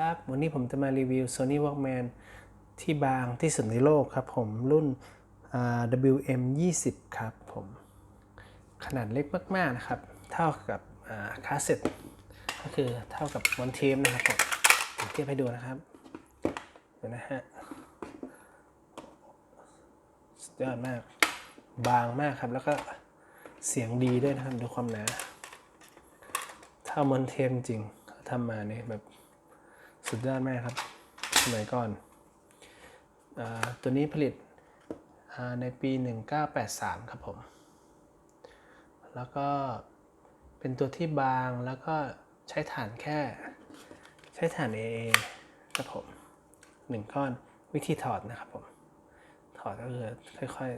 ครับวันนี้ผมจะมารีวิว Sony Walkman ที่บางที่สุดในโลกครับผมรุ่น WM 20ครับผมขนาดเล็กมาก ๆ นะครับ เท่ากับคาสเซ็ตก็คือเท่ากับวันเทมนะครับผมผมเทียบให้ดูนะครับเดี๋ยวนะฮะสุดยอดมาก บางมากครับ แล้วก็เสียงดีด้วยนะครับ ดูความหนาถ้ามอนเทมจริงทำมาเนี่ยแบบ สุดยอดมากครับ สมัยก่อนอตัวนี้ผลิตอ่าในปี 1983 ครับผม แล้วก็เป็นตัวที่บางแล้วก็ใช้ฐานแค่ ใช้ฐาน AA ครับผมหนึ่งก้อนวิธีถอดนะครับผม ถอดก็คือค่อย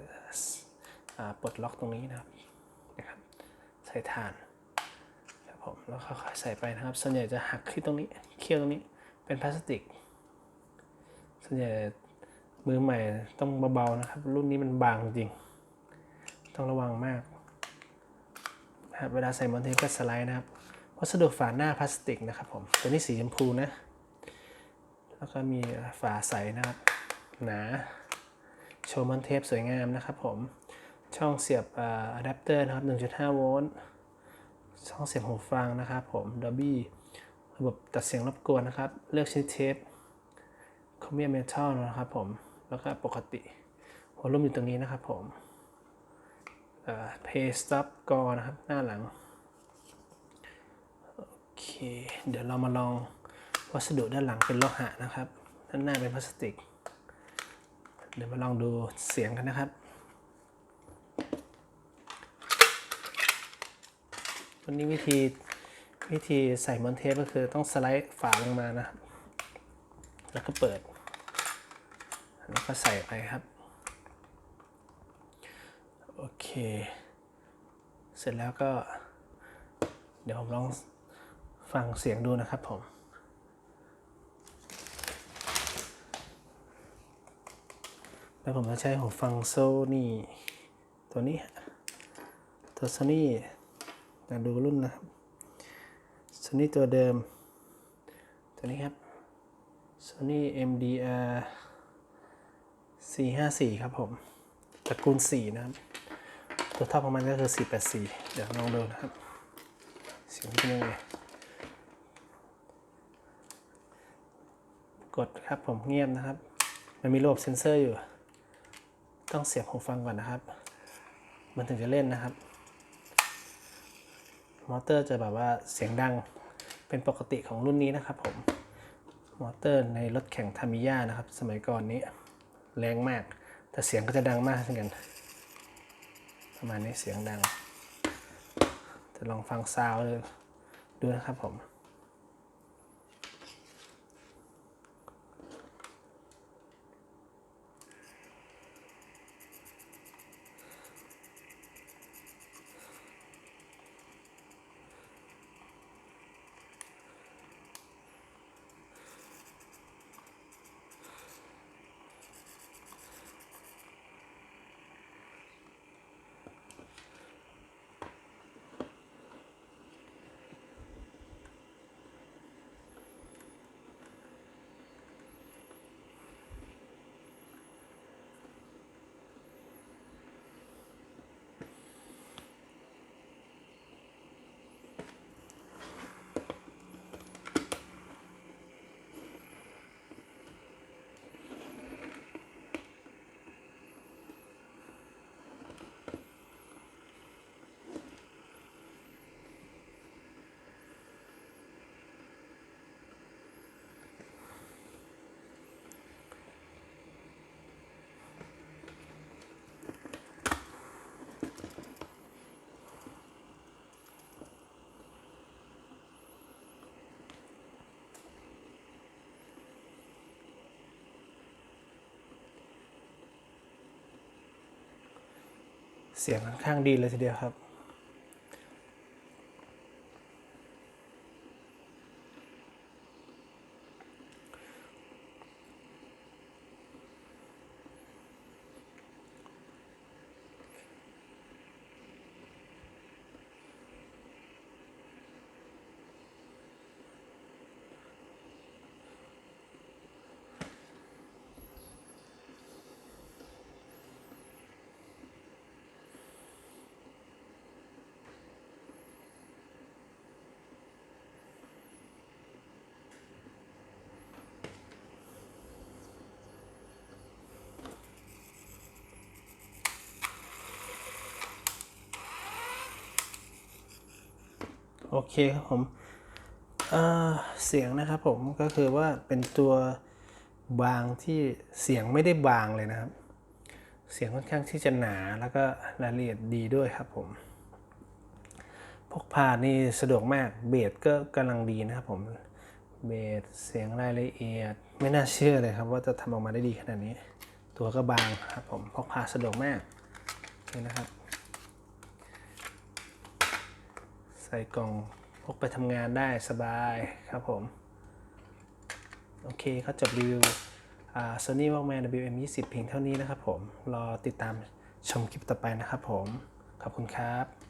ๆอ่าปลดล็อกตรงนี้นะครับนะครับ ใส่ฐานครับผมแล้วค่อยๆใส่ไปนะครับ ส่วนใหญ่จะหักที่ตรงนี้เคี่ยวตรงนี้ เป็นพลาสติก ส่วนใหญ่มือใหม่ต้องเบาๆนะครับ รุ่นนี้มันบางจริง ต้องระวังมากนะครับเวลาใส่มอนเทปก็สไลด์นะครับวัสดุฝาหน้าพลาสติกนะครับผมตัวนี้สีชมพูนะ แล้วก็มีฝาใสนะครับ หนาโชว์มอนเทปสวยงามนะครับผมช่องเสียบอะแดปเตอร์นะครับ 1.5 โวลต์ช่องเสียบหูฟังนะครับผม Dolby ระบบตัดเสียงรบกวนนะครับ เลือกชนิดเทปคอมเมียเมทัลนะครับผม แล้วก็ปกติหัวรุ่มอยู่ตรงนี้นะครับผมเอ่อ Pay Stop Go นะครับ หน้าหลัง โอเค เดี๋ยวเรามาลองวัสดุด้านหลังเป็นโลหะนะครับ ด้านหน้าเป็นพลาสติก เดี๋ยวมาลองดูเสียงกันนะครับวันนี้วิธี วิธีใส่มอนเทปก็คือต้องสไลด์ฝาลงมานะครับแล้วก็เปิด แล้วก็ใส่ไปครับ โอเค เสร็จแล้วก็ เดี๋ยวผมลองฟังเสียงดูนะครับผมแล้วผมจะใช้หูฟังโซนี่ตัวนี้ ตัวโซนี่มาดูรุ่นนะครับ โซนี่ตัวเดิม ตัวนี้ครับ Sony MDR 454 ครับผมตระกูล 4 นะครับ ตัวท็อปของมันก็คือ 484 เดี๋ยวลองดูนะครับเสียงเป็นยังไงกดครับผมเงียบนะครับ มันมีระบบเซ็นเซอร์อยู่ ต้องเสียบหูฟังก่อนนะครับ มันถึงจะเล่นนะครับ มอเตอร์จะแบบว่าเสียงดัง เป็นปกติของรุ่นนี้นะครับผม มอเตอร์ในรถแข่งทามิยานะครับ สมัยก่อนนี้แรงมาก แต่เสียงก็จะดังมากเช่นกัน ประมาณนี้เสียงดัง จะลองฟังซาวด์ดูนะครับผม เสียงค่อนข้างดีเลยทีเดียวครับ โอเคครับผมเสียงนะครับผมก็คือว่าเป็นตัวบางที่เสียงไม่ได้บางเลยนะครับ เสียงค่อนข้างที่จะหนาแล้วก็รายละเอียดดีด้วยครับผม พกพานี่สะดวกมากเบสก็กำลังดีนะครับผมเบสเสียงรายละเอียด ไม่น่าเชื่อเลยครับ ว่าจะทำออกมาได้ดีขนาดนี้ ตัวก็บางครับผมพกพาสะดวกมากนี่นะครับ ใส่กล่องพกไปทำงานได้สบายครับผม โอเคเขาจบรีวิวอ่า Sony Walkman WM20 เพียงเท่านี้นะครับผม รอติดตามชมคลิปต่อไปนะครับผม ขอบคุณครับ